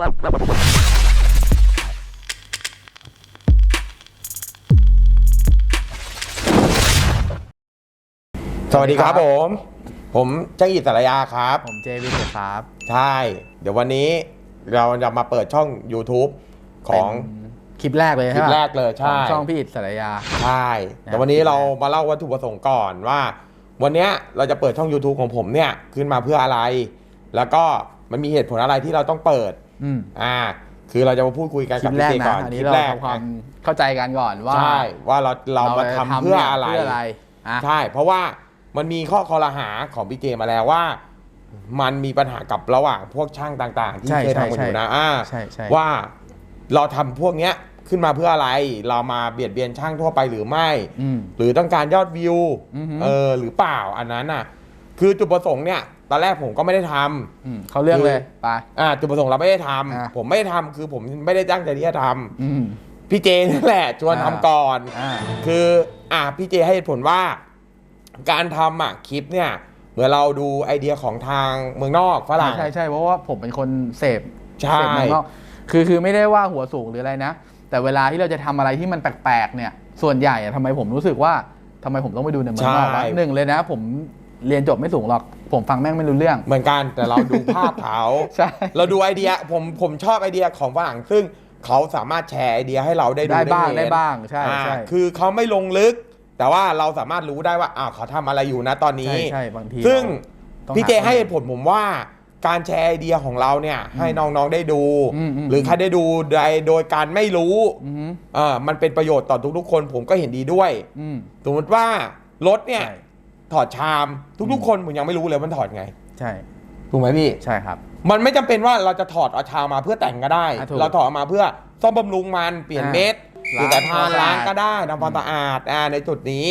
สวัสดีครับผม ผมเจ้าอิสระยาครับ ผมเจวินครับ ใช่ เดี๋ยววันนี้เราจะมาเปิดช่อง YouTube ของเป็นคลิปแรกเลยคลิใช่ปปะแรกเลยใช่ ของช่องพี่อิสระยา ใช่ แต่วันนี้เรามาเล่าวัตถุประสงค์ก่อนว่า วันเนี้ยเราจะเปิดช่อง YouTube ของผมเนี่ย ขึ้นมาเพื่ออะไร แล้วก็มันมีเหตุผลอะไรที่เราต้องเปิด อืมอ่า คือเราจะมาพูดคุยกันคลิกับปแรพี่กเจก่นะอนอันคนี้ลิปเราแรกทำความเข้าใจกันก่อนว่าใช่ว่าเราเรามาทำจะเพื่ออะไร เพื่ออะไรอะ ใช่ เพราะว่ามันมีข้อคอรหาของพี่เจมาแล้วว่า มันมีปัญหากับระหว่างพวกช่างต่างๆ ที่ใช่เคยใช่ทำกันใช่อยู่นะอ่าใช่ใช่ ว่าเราทำพวกเนี้ยขึ้นมาเพื่ออะไร เรามาเบียดเบียนช่างทั่วไปหรือไม่ อืม หรือต้องการยอดวิวอือหือ เออหรือเปล่าอันนั้นน่ะ คือจุดประสงค์เนี่ย ตอนแรกผมก็ไม่ได้ทำ อืมเขาเรื่องเลย ไป อ่าจุดประสงค์เราไม่ได้ทำอะผมไม่ได้ทำคือผมไม่ได้ตั้งใจที่จะทำอืมพี่เจนั่นแหละชวนอ่า ทำก่อน อ่า คืออะพี่เจให้เหตุผลว่า การทำอะคลิปเนี่ยเหมือนเราดูไอเดียของทางเมืองนอกฝรั่งใช่ใช่เพราะว่าผมเป็นคนเสพใช่ เสพเมืองนอกคือคือไม่ได้ว่าหัวสูงหรืออะไรนะ แต่เวลาที่เราจะทำอะไรที่มันแปลกๆเนี่ย ส่วนใหญ่อะทำไมผมรู้สึกว่าทำไมผมต้องไปดูในเมืองนอกวะใช่หนึ่งเลยนะ ผมเรียนจบไม่สูงหรอก ผมฟังแม่งไม่รู้เรื่อง เหมือนกันแต่เราดูภาพเขาใช่ เราดูไอเดียผมผมชอบไอเดียของฝรั่งซึ่งเขาสามารถแชร์ไอเดียให้เราได้ดูได้บ้างเห็นได้บ้างใช่อ่าใช่คือเขาไม่ลงลึก แต่ว่าเราสามารถรู้ได้ว่าอ่าเขาทำอะไรอยู่นะตอนนี้ ใช่ใช่บางทีซึ่งต้องพี่เจหาให้เหตุผลผมว่าการแชร์ไอเดียของเราเนี่ยให้น้องๆได้ดู อืมอืม หรือใครได้ดูโดยโดยการไม่รู้อืมเออมันเป็นประโยชน์ต่อทุกๆคนผมก็เห็นดีด้วย อืม สมมติว่ารถเนี่ยใช่ ถอดชาม ทุกๆ คนผมยังไม่รู้เลยมันถอดไง ใช่ถูกไหมพี่ ใช่ครับ มันไม่จำเป็นว่าเราจะถอดเอาชามมาเพื่อแต่งก็ได้ อะถูกเราถอดออกมาเพื่อซ่อมบำรุงมันเปลี่ยนอ่าเม็ดหรือแต่ทานล้างล้างก็ได้ทำความสะอาดอ่าในจุดนี้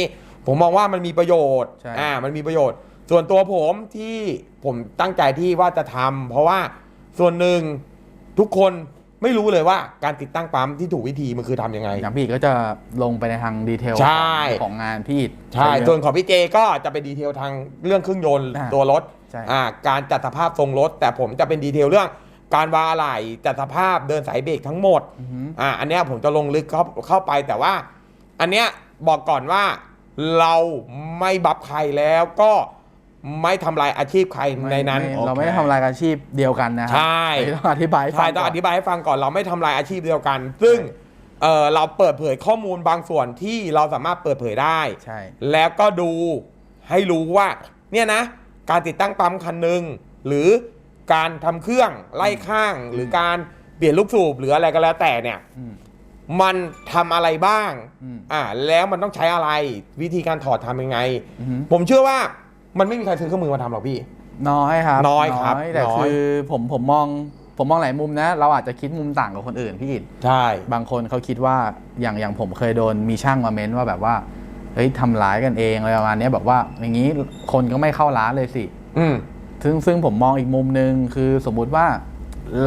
ผมมองว่ามันมีประโยชน์ใช่ อ่ามันมีประโยชน์ ส่วนตัวผมที่ผมตั้งใจที่ว่าจะทำเพราะว่าส่วนหนึ่งทุกคน ไม่รู้เลยว่าการติดตั้งปั๊มที่ถูกวิธีมันคือทำยังไง อย่างพี่ก็จะลงไปในทางดีเทลใช่ ของของงานพี่อิฐใช่เยอะส่วนของพี่เจก็จะเป็นดีเทลทางเรื่องเครื่องยนต์อ่าตัวรถใช่ อ่าการจัดสภาพทรงรถ แต่ผมจะเป็นดีเทลเรื่อง การวางอะไหล่จัดสภาพเดินสายเบรกทั้งหมด อือหือ อ่าอันเนี้ยผมจะลงลึกเข้าเข้าไปแต่ว่า อันเนี้ยบอกก่อนว่าเราไม่บับใครแล้วก็ ไม่ทำลายอาชีพใครไม่ในนั้น ไม่เราไม่ได้ทำรายอาชีพเดียวกันนะครัใช่ต้องอธิบายให้ฟัใช่งต้องก่อนธิบายให้ฟังก่อนเราไม่ทำลายอาชีพเดียวกัน ซึ่งใช่เออเราเปิดเผยข้อมูลบางส่วนที่เราสามารถเปิดเผยได้ ใช่ แล้วก็ดูให้รู้ว่า เนี่ยนะ การติดตั้งปั๊มคันหนึ่งหรือการทำเครื่องไล่ข้าง หรือการเปลี่ยนลูกสูบหรืออะไรก็แล้วแต่เนี่ย อืม มันทำอะไรบ้าง อืมอ่า แล้วมันต้องใช้อะไร วิธีการถอดทำยังไง อือหือ ผมเชื่อว่า มันไม่มีใครซื้อเครื่องมือมาทำหรอกพี่ น้อยครับน้อยครับแต่น้อย คือผมผมมองผมมองหลายมุมนะ เราอาจจะคิดมุมต่างกับคนอื่นพี่อิฐใช่ บางคนเขาคิดว่าอย่างอย่างผมเคยโดนมีช่างมาเม้นว่าแบบว่าเฮ้ยทำร้ายกันเองอะไรประมาณเนี้ยแบบว่าอย่างนี้คนก็ไม่เข้าร้านเลยสิ อืม ซึ่งซึ่งผมมองอีกมุมหนึ่งคือสมมุติว่า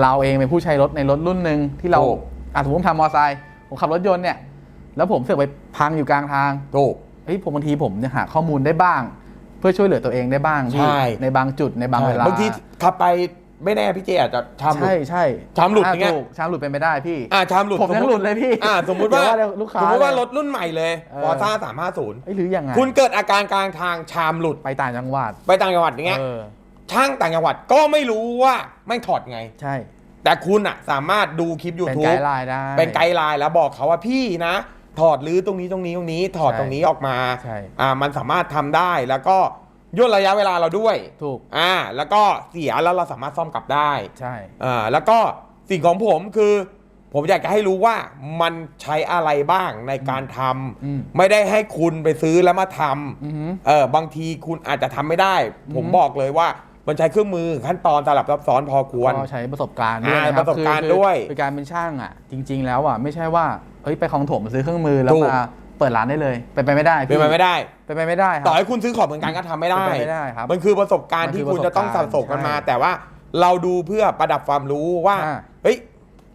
เราเองเป็นผู้ใช้รถในรถรุ่นหนึ่งที่เราถูก อะสมมติผมทำมอเตอร์ไซค์ผมขับรถยนต์เนี่ย แล้วผมเสือกไปพังอยู่กลางทางถูก เฮ้ยผมบางทีผมเนี่ยหาข้อมูลได้บ้าง เพื่อช่วยเหลือตัวเองได้บ้างพี่ใช่ ในบางจุดในบางเวลาบางทีขับไปไม่แน่พี่เจอาจจะชามหลุด ใช่ใช่ชามหลุดอย่างเงี้ย ถูกชามหลุดเป็นไปได้พี่ อ่าชามหลุดผมยังหลุดเลยพี่อ่าสมมุติว่าเดี๋ยวว่าลูกค้าสมมติว่าเลยรถรุ่นใหม่เลยเออ ฟอร์ซ่าสามห้าศูนย์เอ้ยหรือยังไงคุณเกิดอาการกลางทางชามหลุดไปต่างจังหวัดไปต่างจังหวัดอย่างเงี้ย เออช่างต่างจังหวัดก็ไม่รู้ว่าไม่งถอดไง ใช่ แต่คุณอะสามารถดูคลิป เป็น YouTube ไกด์ไลน์ได้ เป็นไกด์ไลน์แล้วบอกเขาว่าพี่นะ ถอดหรือตรงนี้ตรงนี้ตรงนี้ถอดใช่ตรงนี้ออกมาใช่ อ่ามันสามารถทำได้แล้วก็ย่นระยะเวลาเราด้วยถูกอ่าแล้วก็เสียแล้วเราสามารถซ่อมกลับได้ใช่ อ่าแล้วก็สิ่งของผมคือ ผมอยากจะให้รู้ว่ามันใช้อะไรบ้างในการทำอืม ไม่ได้ให้คุณไปซื้อแล้วมาทำ อือหือ เออบางทีคุณอาจจะทำไม่ได้ ผมอืม บอกเลยว่ามันใช้เครื่องมือขั้นตอนสลับซับซ้อนพอควร ก็ใช้ประสบการณ์ด้วยอ่านะคประสบการณ์คือด้วย คือการเป็นช่างอะ จริง ๆ แล้วอะไม่ใช่ว่า เฮ้ยไปคลองถมซื้อเครื่องมือแล้วถูก มาเปิดร้านได้เลยเป็นไปไม่ได้เป็นไปไม่ได้ เป็นไปไม่ได้ครัต่อให้คุณซื้อของเหมือนกันก็ทำไม่ได้เป็นไปไม่ได้ครับมันคือประสบการณ์มันคือที่คุณจะต้องปสะระสบการณ์สมกันมา ใช่แต่ว่าเราดูเพื่อประดับความรู้ว่า อ่าเฮ้ย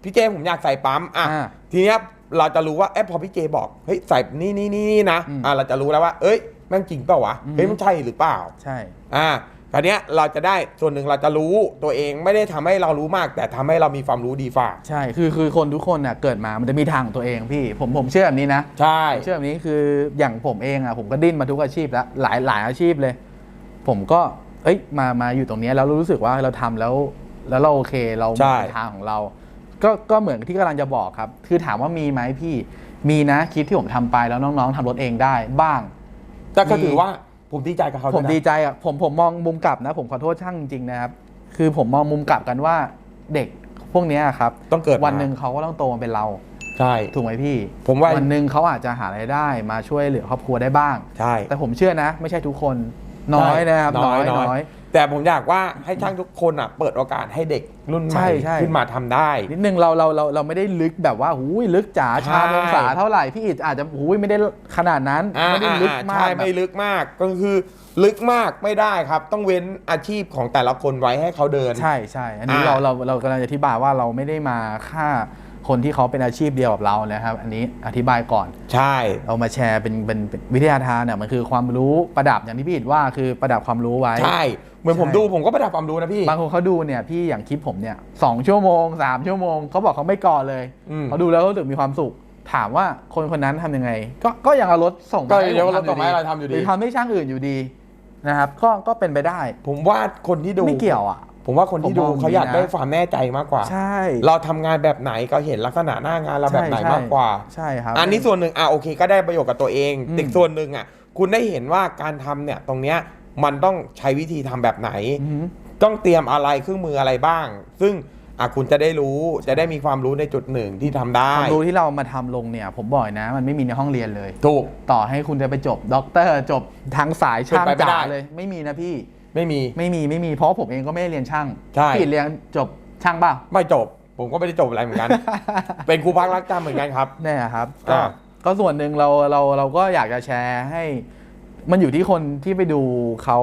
พี่เจผมอยากใส่ปั๊มอะอ่าทีเนี้ยเราจะรู้ว่าเอ๊ะพอพี่เจบอกเฮ้ยใส่นี่นี่นี่นี่นะอืม อ่าเราจะรู้แล้วว่า เอ้ยแม่งจริงเปล่าวะอืมเฮ้ยมันใช่หรือเปล่า ใช่ อ่าค ราวเนี้ยเราจะได้ส่วนหนึ่งเราจะรู้ตัวเองไม่ได้ทำให้เรารู้มาก แต่ทำให้เรามีความรู้ดีฝ่าใช่คือคือคนทุกคนน่ะเกิดมามันจะมีทางของตัวเองพี่ ผมผมเชื่อแบบนี้นะใช่ผมเชื่อแบบนี้คืออย่างผมเองอะผมก็ดิ้นมาทุกอาชีพแล้วหลายหลายอาชีพเลย ผมก็เอ้ยมามาอยู่ตรงเนี้ยแล้วรู้สึกว่าเราทำแล้ว แล้วเราโอเคเราใช่มีทางของเรา ก็ก็เหมือนที่กำลังจะบอกครับ คือถามว่ามีไหมพี่มีนะคลิปที่ผมทำไปแล้วน้องๆทำรถเองได้บ้างแต่ก็มีถือว่า ผมดีใจกับเขาผมวยนะ ดีใจอะผมผมมองมุมกลับนะ ผมขอโทษช่างจริงๆนะครับ คือผมมองมุมกลับกันว่าเด็กพวกเนี้ยครับต้องเกิดมา วันหนึ่งเขาก็ต้องโตมาเป็นเรา ใช่ ถูกไหมพี่ผมว่า วันหนึ่งเขาอาจจะหารายได้มาช่วยเหลือครอบครัวได้บ้าง ใช่ แต่ผมเชื่อนะ ไม่ใช่ทุกคนน้อยนะครับน้น้ออยยน้น้ออยย แต่ผมอยากว่าให้ช่างทุกคนอะเปิดโอกาสให้เด็กรุ่นใหใช่ม่ใช่ ขึ้นมาทำได้ นิดนึงเราเราเราเราไม่ได้ลึกแบบว่าหูยลึกจ๋าใช่ชามองศาเท่าไหร่พี่อิดอาจจะหูยไม่ได้ขนาดนั้นอ่าไม่ได้อ่าลึกอ่ามากใช่แบบ ไม่ลึกมากก็คือลึกมากไม่ได้ครับ ต้องเว้นอาชีพของแต่ละคนไว้ให้เขาเดิน ใช่ใช่อันนี้อ่า เราเราเรากำลังจะอธิบายว่าเราไม่ได้มาฆ่าคนที่เขาเป็นอาชีพเดียวกับเรานะครับ อันนี้อธิบายก่อน ใช่ เอามาแชร์เป็นเป็นเป็นวิทยาทานเนี่ยมันคือความรู้ประดับอย่างที่พี่อิดว่าคือประดับความรู้ไว้ ใช่เห มือนผมใช่ดูผมก็ประดับความรู้นะพี่ บางคนเขาดูเนี่ยพี่อย่างคลิปผมเนี่ยสองชั่วโมงสามชั่วโมงเขาบอกเขาไม่ก่อเลยอืมเขาดูแล้วเขารู้สึกมีความสุข ถามว่าคนคนนั้นทำยังไง ก็ก็ยังเอารถส่งก็ให้ยังเอาผมรถส่งมาให้เราทำอยู่ดีหรือทำให้ช่างอื่นอยู่ดีนะครับก็ก็เป็นไปได้ ผมว่าคนที่ดูไม่เกี่ยวอะผมว่าคนที่ดูผมมองเขาอยากดีนะได้ความแน่ใจมากกว่า ใช่ เราทำงานแบบไหนก็เห็นลักษณะหน้างานเราแบบไหนใช่มากกว่า ใช่ครับ อันนี้ส่วนหนึ่งอะโอเค ก็ได้ประโยชน์กับตัวเองอืมอีกส่วนหนึ่งอะคุณได้เห็นว่าการทำเนี่ยตรงเนี้ย มันต้องใช้วิธีทำแบบไหนอือหือต้องเตรียมอะไรเครื่องมืออะไรบ้าง ซึ่งอะคุณจะได้รู้จะได้มีความรู้ในจุดหนึ่งที่ทำได้ความรู้ที่เรามาทำลงเนี่ย ผมบอกนะ มันไม่มีในห้องเรียนเลย ถูกต่อให้คุณจะไปจบด็อกเตอร์จบทางสายช่างเป็นไปไม่ได้จ๋าเลย ไม่มีนะพี่ไม่มีไม่มีไม่มีเพราะผมเองก็ไม่ได้เรียนช่างใช่พี่อิฐเรียนจบช่างเปล่าไม่จบ ผมก็ไม่ได้จบอะไรเหมือนกัน เป็นครูพักรักจำเหมือนกันครับเนี่ยครับก็อ่าก็ส่วนหนึ่งเราเราเราก็อยากจะแชร์ให้ มันอยู่ที่คนที่ไปดูเขา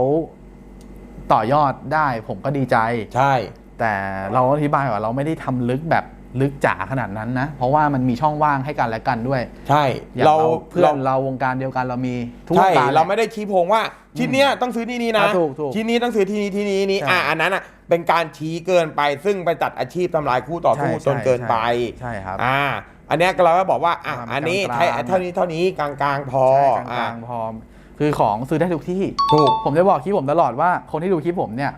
ต่อยอดได้ผมก็ดีใจ ใช่ แต่เราอธิบายว่าเราไม่ได้ทำลึกแบบลึกจ๋าขนาดนั้นนะ เพราะว่ามันมีช่องว่างให้กันและกันด้วยใช่อย่างเราเราเพื่อเรานเราวงการเดียวกันเรามีทุกวใช่งการเราแหละ ไม่ได้ชี้โพงว่าชิ้นเนี้ยต้องซื้อที่นี่นะอะถูกถูกชิ้นนี้ต้องซื้อที่นี่ที่นี่นี่ใช่อะอันนั้นอะเป็นการชี้เกินไปซึ่งไปตัดอาชีพทำลายคู่ต่อสู้ใช่จนเกินไปใช่ครับอ่า อันเนี้ยเราก็บอกว่าอะประมาณอันนี้กลางๆ ใช้เท่านี้เท่านี้กลางๆพอใช่กอะลางๆพร้อม คือของซื้อได้ทุกที่ถูก ผมจะบอกคลิปผมตลอดว่าคนที่ดูคลิปผมเนี่ย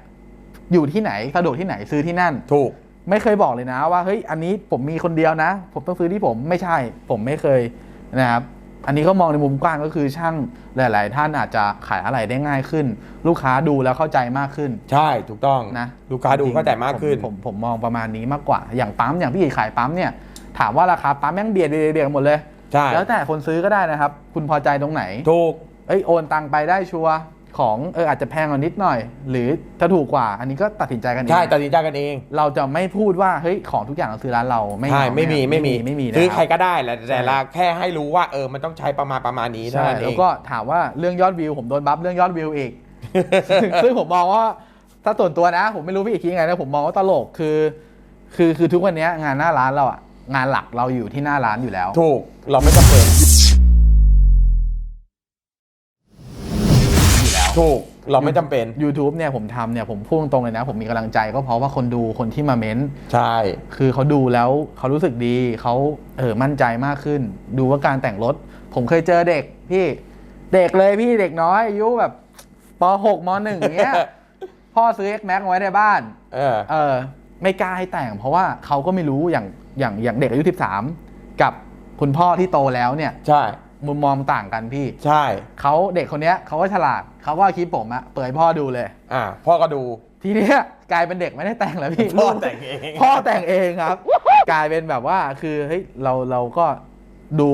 อยู่ที่ไหนสะดวกที่ไหนซื้อที่นั่น ถูก ไม่เคยบอกเลยนะว่าเฮ้ยอันนี้ผมมีคนเดียวนะ ผมต้องซื้อที่ผมไม่ใช่ ผมไม่เคยนะครับอันนี้ก็มองในมุมกว้างก็คือช่างหลาย ๆ ท่านอาจจะขายอะไรได้ง่ายขึ้น ลูกค้าดูแล้วเข้าใจมากขึ้น ใช่ถูกต้องนะลูกค้าดูจริงๆเข้าใจมากขึ้นผมผมผมมองประมาณนี้มากกว่า อย่างปั๊มอย่างพี่เอกขายปั๊มเนี่ยถามว่าราคาปั๊มแม่งเบียดเบียดเบียดกันหมดเลยใช่แล้วแต่คนซื้อก็ได้นะครับ คุณพอใจตรงไหนถูก เอ้ยโอนตังไปได้ชัวร์ของเอออาจจะแพงกว่านิดหน่อย หรือถ้าถูกกว่า อันนี้ก็ตัดสินใจกันเองใช่ตัดสินใจกันเอง เราจะไม่พูดว่าเฮ้ยของทุกอย่างเราซื้อร้านเราไม่ใช่เอาไม่มีไม่มีไม่มีนะซื้อคใครรับก็ได้แหละแต่ใช่ละแค่ให้รู้ว่าเออมันต้องใช้ประมาณประมาณนี้เท่าใช่นั้นเอแล้วงก็ถามว่าเรื่องยอดวิวผมโดนบัฟเรื่องยอดวิวอีกซึ่งผมมองว่าถ้าส่วนตัวนะ ผมไม่รู้พี่อีกคิดยังไงนะผมมองว่าตลกคือ คือคือทุกวันนี้งานหน้าร้านเราอะงานหลักเราอยู่ที่หน้าร้านอยู่แล้ว ถูกเราไม่จำเป็น ถูกเราไม่จำเป็น YouTube เนี่ยผมทำเนี่ยผมพูดตรงๆเลยนะ ผมมีกำลังใจก็เพราะว่าคนดูคนที่มาเม้นใช่ คือเขาดูแล้วเขารู้สึกดีเขาเออมั่นใจมากขึ้น ดูว่าการแต่งรถ ผมเคยเจอเด็กพี่เด็กเลยพี่เด็กน้อยอายุแบบป .6 ม .1 เงี้ย พ่อซื้อ X Max ไว้ในบ้าน เออ เออไม่กล้าให้แต่ง เพราะว่าเขาก็ไม่รู้อย่างอย่างอย่างเด็กอายุ 13 กับคุณพ่อที่โตแล้วเนี่ย ใช่ มุมมองต่างกันพี่ ใช่เขาเด็กคนเนี้ยเขาก็ฉลาดเขาว่าคลิปผมอะเปิดให้พ่อดูเลย อ่าพ่อก็ดู ทีเนี้ยกลายเป็นเด็กไม่ได้แต่งแล้วพี่พ่อลูกแต่งเองพ่อแต่งเองครับ กลายเป็นแบบว่าคือเฮ้ยเราเราก็ดู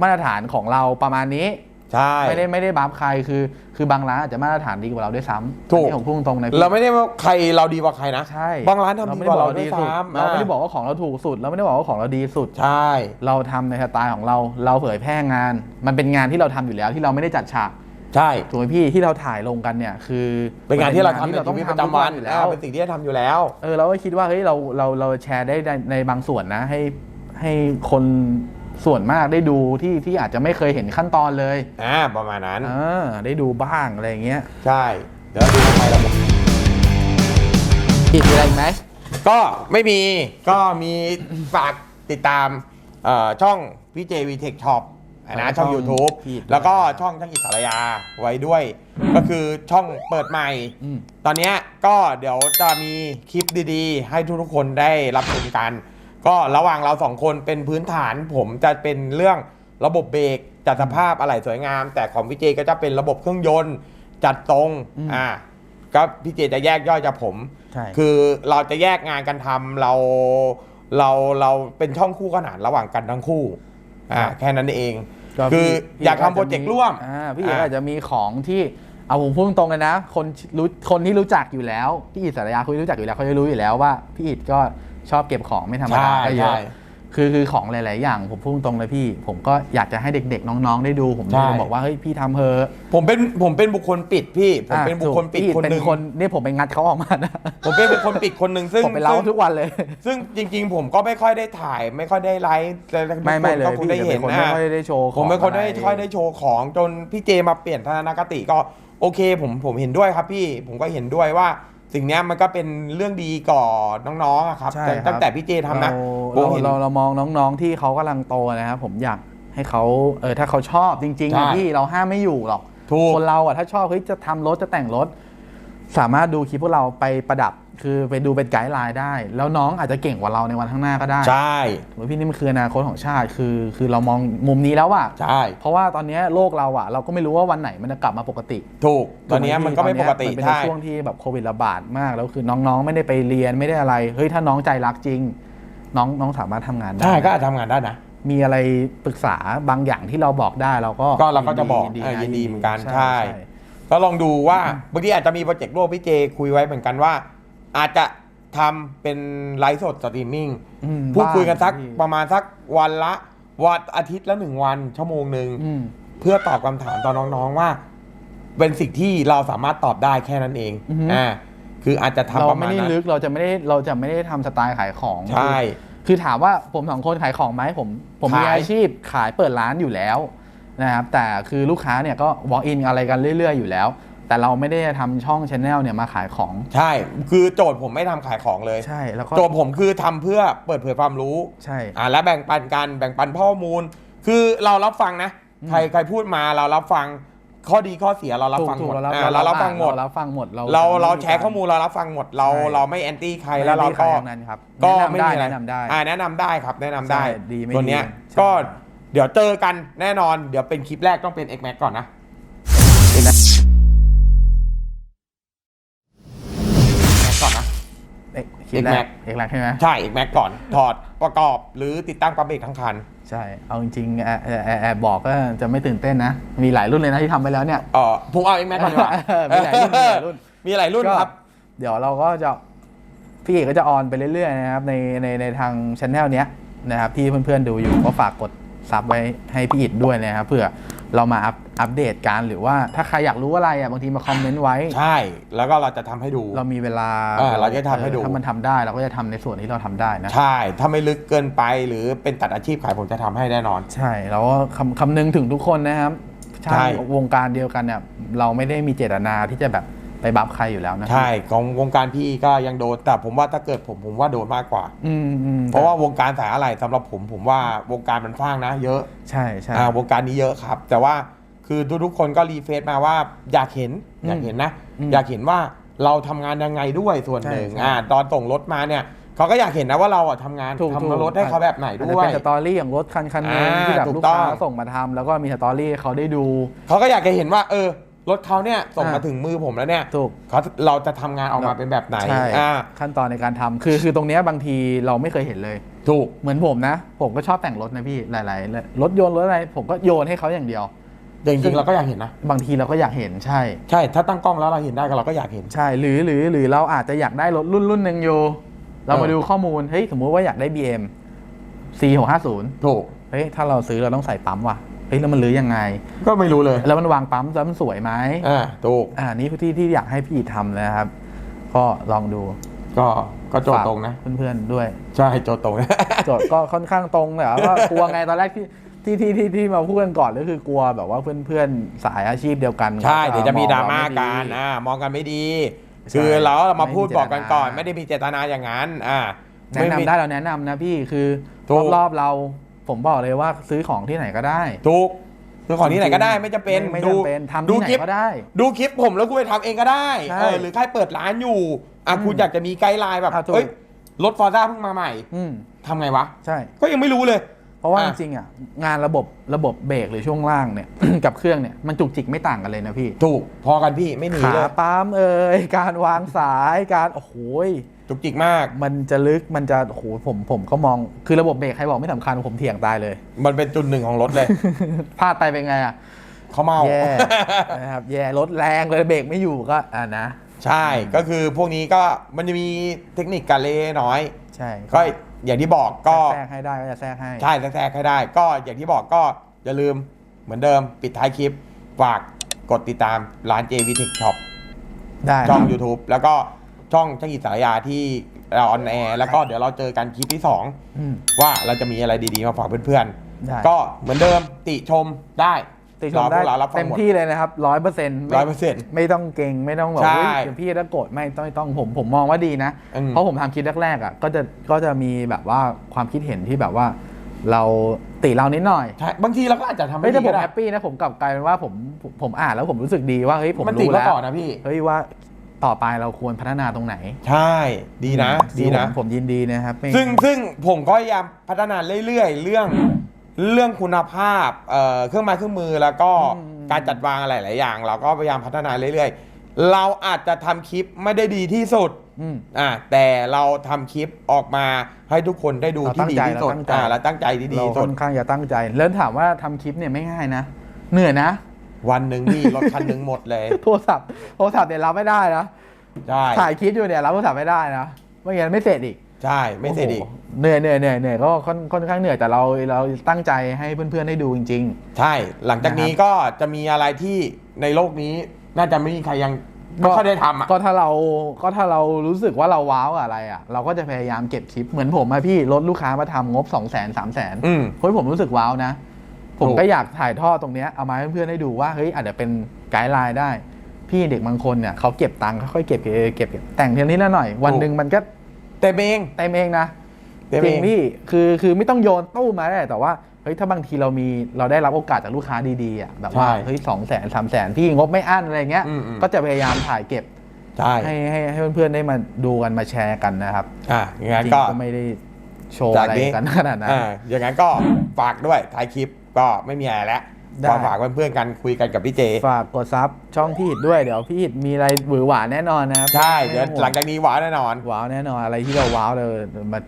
มาตรฐานของเราประมาณนี้ ใช่ ไม่ได้ไม่ได้บัฟใครคือ คือบางร้านอาจจะมาตรฐานดีกว่าเราด้วยซ้ำถูก อันนี้ผมพูดตรงๆนะพี่เราไม่ได้ว่าใครเราดีกว่าใครนะ ใช่บางร้านทำดีกว่าเราด้วยสุดซ้ำเราไม่ได้อ่าบอกว่าของเราถูกสุด เราไม่ได้บอกว่าของเราดีสุด ใช่ เราทำในสไตล์ของเรา เราเผยแพร่งาน มันเป็นงานที่เราทำอยู่แล้วที่เราไม่ได้จัดฉาก ใช่ ถูกไหมพี่ที่เราถ่ายลงกันเนี่ยคือเป็นงานที่เราทำในเราชีต้องวิตทำประจำวันทุกอยู่อ่าแล้ว เป็นสิ่งที่เราทำอยู่แล้ว เออเราก็คิดว่าเฮ้ยเราเราเราแชร์ได้ในในบางส่วนนะให้ให้คน ส่วนมากได้ดูที่ที่อาจจะไม่เคยเห็นขั้นตอนเลยอ่าประมาณนั้น เออได้ดูบ้างอะไรอย่างเงี้ย ใช่ดี๋ยวเราดูทำไมระบบอีกมีอะไรอีกไหม ก็ไม่มีก็มีฝากติดตามเอ่อช่องพี่เจวีเทคช็อปนะช่อง YouTube แล้วก็ช่องช่างกิจสารยาไว้ด้วย ก็คือช่องเปิดใหม่ อืม ตอนเนี้ยก็เดี๋ยวจะมีคลิปดีๆ ให้ทุกๆคนได้รับชมกัน ก็ระหว่างเราสองคนเป็นพื้นฐานผมจะเป็นเรื่องระบบเบรกจัดสภาพอะไหล่สวยงาม แต่ของพี่เจก็จะเป็นระบบเครื่องยนต์ จัดตรงอืมอ่าก็พี่เจจะแยกย่อยจากผม ใช่ คือเราจะแยกงานกันทำเราเราเราเป็นช่องคู่ขนานระหว่างกันทั้งคู่อ่าแค่นั้นเอง ก็คือพี่อยากทำโปรเจกต์ร่วมอ่าพี่เอกอาจจะมีของที่เอาผมพูดตรงๆเลยนะ คนรู้คนที่รู้จักอยู่แล้ว พี่อิดสารยาคุยรู้จักอยู่แล้วเขาจะรู้อยู่แล้วว่าพี่อิดก็ ชอบเก็บของไม่ธรรมดาใช่ก็เยอะใช่คือคือของหลาย ๆ อย่างผมพูดตรงเลยพี่ ผมก็อยากจะให้เด็ก ๆ น้อง ๆ ได้ดู ผมใช่จะบอกว่าเฮ้ยพี่ทำเถอะผมเป็นผมเป็นบุคคลปิดพี่ ผมเป็นอะบุคคลปิดพี่คนเป็นหนึ่งคนนี่ผมไปงัดเขาออกมานะผมเป็นบุคคลปิดคนหนึ่งซึ่งผมไปเล่าซึ่งทุกวันเลย ซึ่งจริง ๆ ผมก็ไม่ค่อยได้ถ่าย ไม่ค่อยได้ไลฟ์แต่ทุกไม่ไม่คนเลยก็คงพี่ได้จะเห็เป็นนคนไม่นะค่อยได้โชว์ผมเป็นคนได้ะรค่อยได้โชว์ของจนพี่เจมาเปลี่ยนทัศนคติก็โอเค ผมผมเห็นด้วยครับพี่ ผมก็เห็นด้วยว่า สิ่งเนี้ยมันก็เป็นเรื่องดีก่อน้องๆอะครับใช่แต่ครับ ตั้งแต่พี่เจทำนะผเรามเห็น เราเรามองน้องๆที่เขากำลังโตนะครับผมอยากให้เขาเออถ้าเขาชอบจริงๆใช่อะพี่เราห้ามไม่อยู่หรอกถูกคนเราอะถ้าชอบเฮ้ยจะทำรถจะแต่งรถ สามารถดูคลิปพวกเราไปประดับ คือไปดูเป็นไกด์ไลน์ได้ แล้วน้องอาจจะเก่งกว่าเราในวันข้างหน้าก็ได้ใช่โอ้ยพี่นี่มันคืออนาคตของชาติคือ คือเรามองมุมนี้แล้วอะใช่เพราะว่าตอนเนี้ยโลกเราอะเราก็ไม่รู้ว่าวันไหนมันจะกลับมาปกติ ถูก ตอนเนี้ยมันก็ไม่ปกติมันเป็นในใช่ช่วงที่แบบโควิดระบาดมากแล้วคือน้องๆ ไม่ได้ไปเรียนไม่ได้อะไรเฮ้ยถ้าน้องใจรักจริง น้องน้องสามารถทำงานได้ใช่ก็อาจทำงานได้นะมีอะไรปรึกษาบางอย่างที่เราบอกได้เราก็ก็เราก็จะบอกยินเออยินดีเหมือนกันใช่ใช่ก็ลองดูว่าบางทีอาจจะมีโปรเจกต์ร่วมพี่เจคุยไว้เหมือนกันว่า อาจจะทำเป็นไลฟ์สดสตรีมมิ่งอืมพูดคุยกันสักบ้างประมาณสักวันละวันอาทิตย์ละหนึ่งวัน ชั่วโมงหนึ่ง อืม เพื่อตอบคำถามตอนน้องๆว่า เป็นสิ่งที่เราสามารถตอบได้แค่นั้นเองอือฮึ อ่าคืออาจจะทำเราประมาไม่ณได้นั้นลึกเราจะไม่ได้เราจะไม่ได้ทำสไตล์ขายของใช่ คือถามว่าผมสองคนขายของไหมผมผมมีขาย อาชีพขายเปิดร้านอยู่แล้วนะครับแต่คือลูกค้าเนี่ยก็ walk in อะไรกันเรื่อย ๆ อยู่แล้ว แต่เราไม่ได้ทำช่องช anel เนี่ยมาขายของ ใช่ คือโจทย์ผมไม่ทำขายของเลย ใช่แล้วก็โจทย์ผมคือทำเพื่อเปิดเผยความรู้ใช่ อ่าและแบ่งปันกันแบ่งปันข้อมูล คือเรารับฟังนะอืมใครใครพูดมาเรารับฟังข้อดีข้อเสียเรารับถูกฟังถูหกมดเรารับอ่าเรารับฟังหมด เรารับฟังหมดเราเราเราไม่มีแชร์ข้อมูลเรารับฟังหมดเราใช่ เราไม่แอนตี้ใครไม่แล้วเราไม่ขก็ยทั้งนั้นครับก็แนะไม่นำได้มีอะไรแนะนำได้ อ่าแนะนำได้ครับแนะนำได้ใช่ดีไม่ตัวเนี้ยดีใช่ ก็เดี๋ยวเจอกันแน่นอน เดี๋ยวเป็นคลิปแรกต้องเป็น X Max ก่อนนะ X Max คลิปแร X-Max กเอกแรกใช่ไหมใช่ X Max ก่อน ถอดประกอบหรือติดตั้งปั๊มเบรกทั้งคัน ใช่ เอาจริงๆแอบแอบแอบแอบบอกก็จะไม่ตื่นเต้นนะ มีหลายรุ่นเลยนะที่ทำไปแล้วเนี่ย เออผมเอา X Max ก่อนดีกว่าเออมีหลายรุ่นมีหลายรุ่น มีหลายรุ่นครับ ก็เดี๋ยวเราก็จะพี่เอกก็จะออนไปเรื่อยๆนะครับในในในทางช anel เนี้ยนะครับที่เพื่อนๆดูอยู่ก็ฝากกดซับไว้ให้พี่อิดด้วยนะครับเพื่อ เรามาอัปอัปเดตกันหรือว่าถ้าใครอยากรู้อะไรอะบางทีมาคอมเมนต์ไว้ ใช่ แล้วก็เราจะทำให้ดู เรามีเวลาเออเราจะทำให้ดูเออถ้ามันทำได้เราก็จะทำในส่วนที่เราทำได้นะ ใช่ ถ้าไม่ลึกเกินไปหรือเป็นตัดอาชีพขายผมจะทำให้แน่นอน ใช่แล้วก็คำคำนึงถึงทุกคนนะครับใช่ช่างวงการเดียวกันเนี่ยเราไม่ได้มีเจตนาที่จะแบบไป บัฟใครอยู่แล้วนะใช่ของวงการพี่ก็ยังโดน แต่ผมว่าถ้าเกิดผมผมว่าโดนมากกว่าอืมอืมเพราะว่าวงการสายอะไรสำหรับผมผมว่าวงการมันฟ้างนะ เยอะใช่ใช่อ่าวงการนี้เยอะครับ แต่ว่าคือทุกๆคนก็รีเฟซมาว่าอยากเห็นอืมอยากเห็นนะอืมอยากเห็นว่าเราทำงานยังไงด้วยส่วนหนึ่งใช่ใช่อ่าตอนส่งรถมาเนี่ยเขาก็อยากเห็นนะว่าเราอะทำงานถูกถูกทำรถให้เขาแบบไหนอาจด้จะวยเป็นสตอรี่อย่างรถคันคันหนึงอ่าที่แบบถูกลูกต้องค้าส่งมาทำแล้วก็มีสตอรี่ให้เขาได้ดู เขาก็อยากจะเห็นว่าเออ รถเขาเนี่ยส่งมาอ่าถึงมือผมแล้วเนี่ยถูก เขาเราจะทำงานออกมาเป็นแบบไหนใช่อ่าขั้นตอนในการทำคือคือตรงเนี้ยบางทีเราไม่เคยเห็นเลย ถูก เหมือนผมนะ ผมก็ชอบแต่งรถนะพี่หลายๆรถยนต์รถอะไร ผมก็โยนให้เขาอย่างเดียว แต่จริงๆเราก็อยากเห็นนะ บางทีเราก็อยากเห็นใช่ ใช่ถ้าตั้งกล้องแล้วเราเห็นได้ก็เราก็อยากเห็น ใช่หรือหรือหรือเราอาจจะอยากได้รถรุ่นรุ่นหนึ่งอยู่ เรามาเออดูข้อมูลเฮ้ยสมมุติว่าอยากได้ BM C 6 5 0ถูก เฮ้ยถ้าเราซื้อเราต้องใส่ปั๊มว่ะ เฮ้ยแล้วมันรื้อยังไง ก็ไม่รู้เลยแล้วมันวางปั๊มแล้วมันสวยไหมอ่าถูกอ่านี่ที่ที่อยากให้พี่ทำนะครับ ก็ลองดูก็ก็โจทย์ตรงนะฝากเพื่อนๆด้วยใช่โจทย์ตรงนะโจทย์ก็ค่อนข้างตรงแต่ว่าก็กลัวไงตอนแรกที่ที่ที่ที่ที่มาพูดกันก่อนก็คือกลัวแบบว่าเพื่อนๆสายอาชีพเดียวกันใช่เดี๋ยวจะมีดราม่าองเกันอ่ามองกันไม่ดีใช่คือเราเรามาพูดไม่มีบอกกันก่อนเจตนาไม่ได้มีเจตนาอย่างนั้นอ่าแนะนำได้เราแนะนำนะพี่คือถูกรอบๆเรา ผมบอกเลยว่าซื้อของที่ไหนก็ได้ ถูกคือของที่ไหนก็ได้ไม่จำเป็นไม่ดูจำเป็นทำดูที่ไหนคลิปก็ได้ ดูคลิปผมแล้วคุณไปทำเองก็ได้ใช่เออหรือใครเปิดร้านอยู่อะอืมคุณอยากจะมีไกด์ไลน์แบบอะถูกเอ้ยรถฟอร์ซ่าเพิ่งมาใหม่อืมทำไงวะ ใช่ ก็ยังไม่รู้เลย เพราะว่าจอะริงๆอะงานระบบระบบเบรกหรือช่วงล่างเนี่ยกับเครื่องเนี่ยมันจุกจิกไม่ต่างกันเลยนะพี่ ถูก พอกันพี่ไม่หนีขาเลยปั๊มเอ่ยการวางสายการโอ้โหย จุกจิกมาก มันจะลึกมันจะโอ้โหผมผมก็มองคือระบบเบรกใครบอกไม่สำคัญผมเถียงตายเลย มันเป็นจุดหนึ่งของรถเลย พลาดไปเป็นไงอะเขาเมาแย่นะครับแย่รถแรงเลยเบรกไม่อยู่ก็อ่านะใช่ก็คือพวกนี้ก็มันจะมีเทคนิคการเล่น้อย ใช่ก็อย่างที่บอกก็แทรกให้ได้ก็จะแทรกให้ใช่แทรกๆให้ได้ ก็อย่างที่บอกก็อย่าลืมเหมือนเดิมปิดท้ายคลิปฝากกดติดตามร้าน JV Tech Shop ได้ช่องครับ YouTube แล้วก็ ช่องช่างอิสระยาที่เราออนแอร์แล้วก็เดี๋ยวเราเจอกันคลิปที่ อืม 2 ว่าเราจะมีอะไรดีๆมาฝากเพื่อนได้ ๆ ก็เหมือนเดิมติชมได้ติชมได้รอพวกเรารับฟัเต็งมหมด ที่เลยนะครับร้อยเปอร์เซ็นต์ร้อยเปอร์เซ็นต์ไม่ต้องเก่งไม่ต้องแบบใช่เฮ้ยเดี๋ยวพี่จะโกรธไม่ต้องไม่ต้องผมผมมองว่าดีนะ อืมเพราะผมทำคลิปแรกๆอะก็จะก็จะมีแบบว่าความคิดเห็นที่แบบว่า เราติเรานิดหน่อยใช่บางทีเราก็อาจจะทำไม่ไม่แต่ดีผก็มได้แฮปปี้นะผมกลับกลายเป็นว่าผมผมผมอ่านแล้วผมรู้สึกดีว่าเฮ้ยผมมันติรู้ก็แล้วต่อนะพี่ เฮ้ยว่า ต่อไปเราควรพัฒนาตรงไหนใช่ดีนะ ดีนะ ผมผมยินดีนะครับไม่ซึ่งซึ่งผมก็พยายามพัฒนาเรื่อยๆ เรื่องเรื่องคุณภาพเอ่อเครื่องไม้เครื่องมือแล้วก็การจัดวางอะไรหลายอย่าง เราก็พยายามพัฒนาเรื่อยๆ เราอาจจะทำคลิปไม่ได้ดีที่สุดอืม อ่าแต่เราทำคลิปออกมาให้ทุกคนได้ดูเราที่ตั้งดีใจที่สุดเราตั้งใจ อ่าและตั้งใจที่ดีเราที่สุค่ด อนข้างจะตั้งใจ แล้วถามว่าทำคลิปเนี่ยไม่ง่ายนะ เหนื่อยนะ วันหนึ่งนี่รถคันหนึ่งหมดเลย โทรศัพท์โทรศัพท์เนี่ยรับไม่ได้นะใช่ถ่ายคลิปอยู่เนี่ยรับโทรศัพท์ไม่ได้นะไม่งั้นไม่เสร็จอีกใช่ไม่เสร็จอีกโโหเหนื่อยเหนื่อยเหนื่อยเหนื่อยก็ค่อนค่อนข้างเหนื่อยแต่เราเราตั้งใจให้เพื่อนๆได้ดูจริงใช่หลังจากนี้ก็จะมีอะไรที่ในโลกนี้น่าจะไม่มีใครยังไม่ค่อยได้ทำอะๆก็ถ้าเราก็ถ้าเรารู้สึกว่าเราว้าวกับอะไรอะ เราก็จะพยายามเก็บคลิปเหมือนผมอะพี่รถลูกค้ามาทำงบ2 0 0 0 0 0 3 0 0 0 0อืมเฮ้ยผมรู้สึกว้าวนะ ผมถูกก็อยากถ่ายทอดตรงเนี้ยเอามาให้เพื่อนๆได้ดูว่าเฮ้ยอาจจะเป็นไกด์ไลน์ได้ พี่เด็กบางคนเนี่ยเขาเก็บตังค์ค่อยๆเก็บเก็บเก็บเก็บแต่งเทียนนิดละหน่อย วันหนึ่งมันก็เต็มเองเต็มเองนะเต็มจเอริงงพี่คือคือไม่ต้องโยนตู้มาได้แต่ว่าเฮ้ยถ้าบางทีเรามีเราได้รับโอกาสจากลูกค้าดีๆอะแบบว่าใช่เฮ้ยสองแสนสามแสนพี่งบไม่อั้นอะไรเงี้ยอืมอืมก็จะพยายามถ่ายเก็บใช่ให้ให้ให้เพื่อนๆได้มาดูกันมาแชร์กันนะครับอะอย่างนั้นจริงก็ก็ไม่ได้โชว์จากอะไรนี้กันขนาดนั้นอ่าอย่างนั้นก็ฝากด้วยท้ายคลิป ก็ไม่มีอะไรแล้วได้ก็ฝากเพื่อนๆกันคุยกันกับพี่เจ ฝากกดซับช่องพี่หิดด้วยเดี๋ยวพี่หิดมีอะไรหวือหวาแน่นอนนะครับใช่ เดี๋ยวไม่ต้องหลังจากนี้หวานแน่นอน ว้าวแน่นอนอะไรที่เราว้าวเลยมา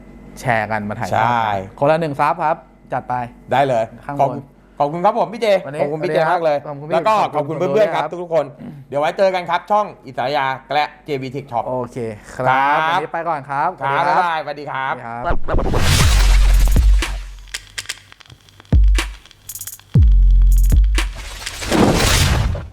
แชร์กันมาถ่ายใช่กันคนละหนึ่งซับครับ จัดไป ได้เลย ข้างขอบบนขอบคุณครับผมพี่เจ วันนี้ขอบคุณพี่เจวันนี้มากเลย ขอบคุณพี่แล้วก็ขอบคุณขอบคุณคุณเพื่อนๆครับ ด้วยครับ ทุกๆคน เดี๋ยวไว้เจอกันครับ ช่องอิสระยาและ JB Tech Shop โอเคคครัรับบวันนี้ไปก่อนครับ ครับบ๊ายบายสวัสดีครับสวัสดีครับ